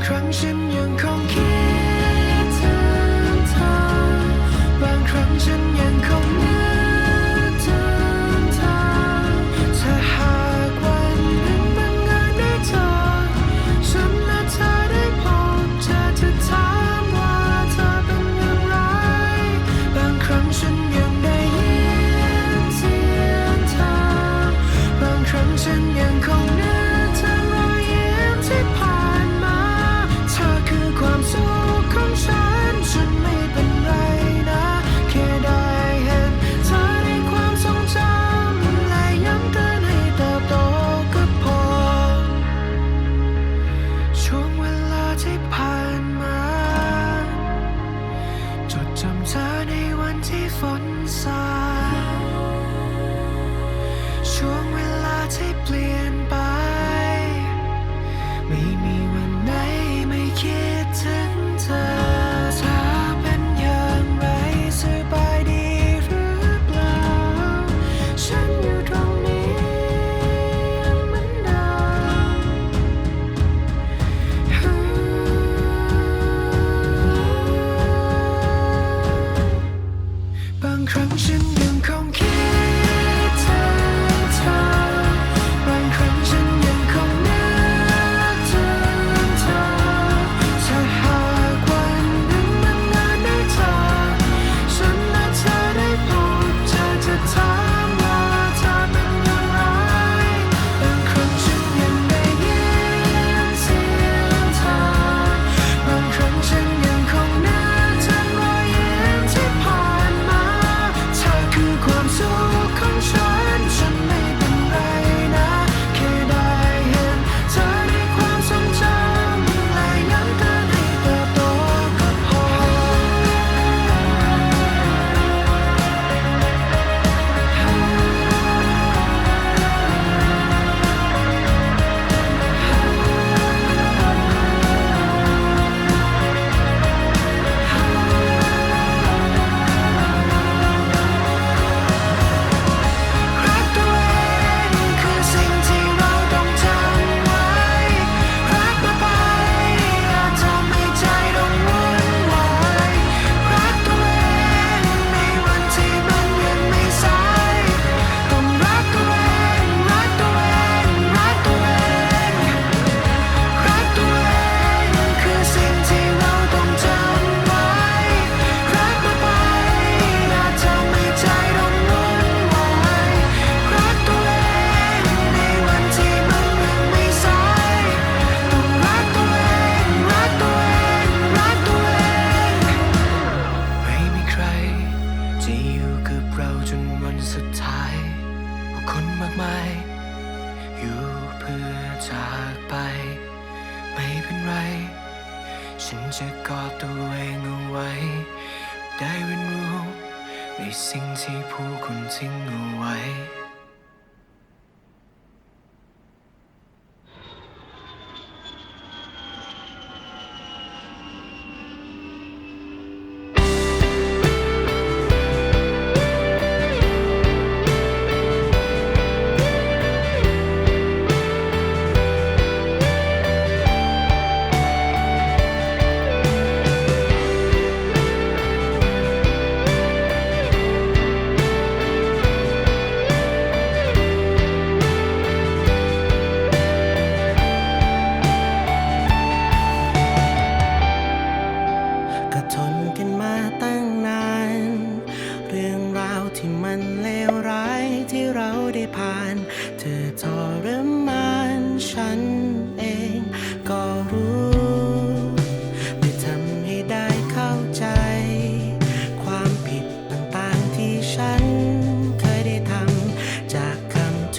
บางครั้งฉันยังคงคิดถึงเธอบางครั้งฉันยังคงนึก จากไป ไม่เป็นไร ฉันจะกอดตัวเองเอาไว้ ได้เรียนรู้ในสิ่งที่ผู้คนทิ้งเอาไว้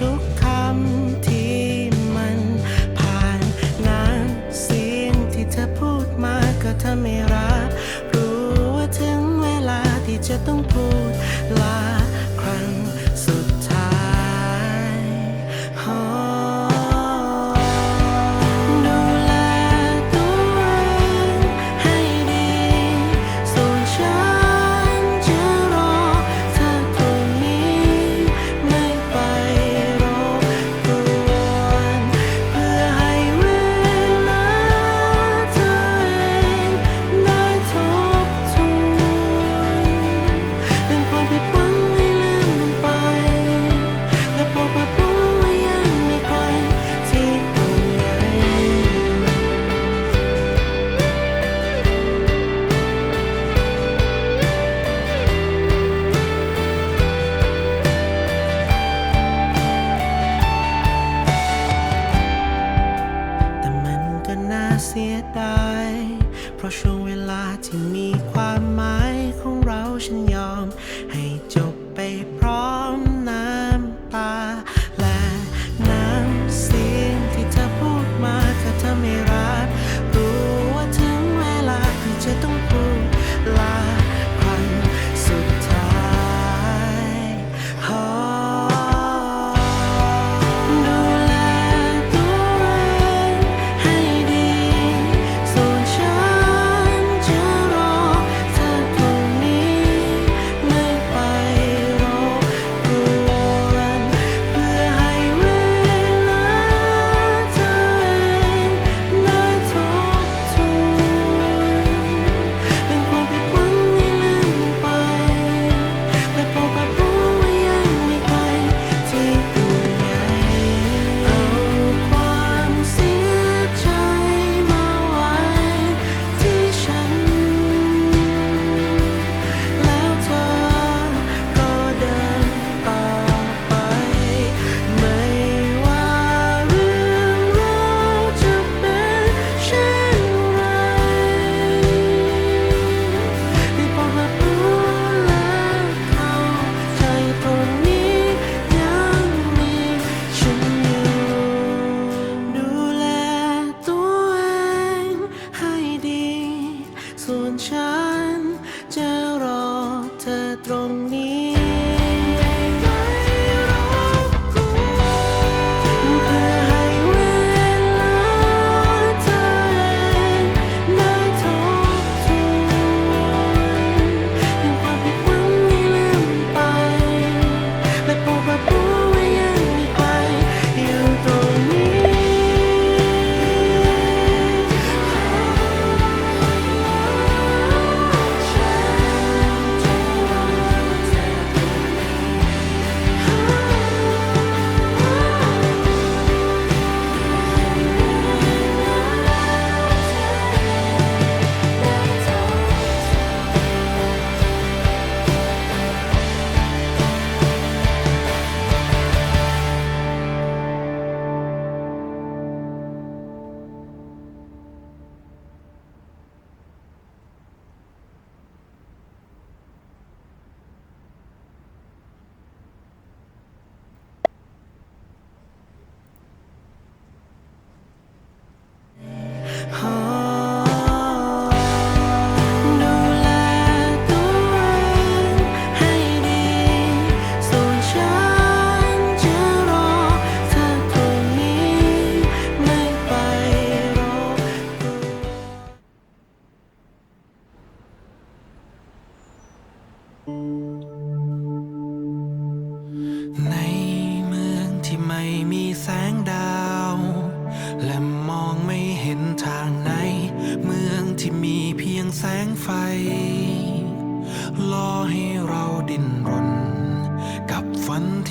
ทุกคำที่มันผ่านงานสียงที่เธอพูดมาก็ทำให้รักรู้ว่าถึงเวลาที่จะต้องพูด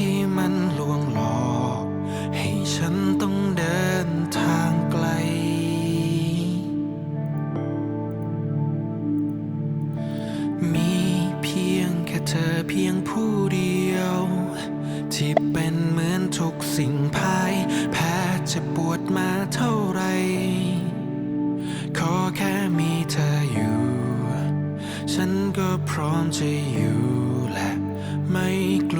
ที่มันลวงหลอก ให้ฉันต้องเดินทางไกล มีเพียงแค่เธอเพียงผู้เดียว ที่เป็นเหมือนทุกสิ่งภายแพ้จะปวดมาเท่าไร ขอแค่มีเธออยู่ ฉันก็พร้อมจะอยู่และไม่กลัว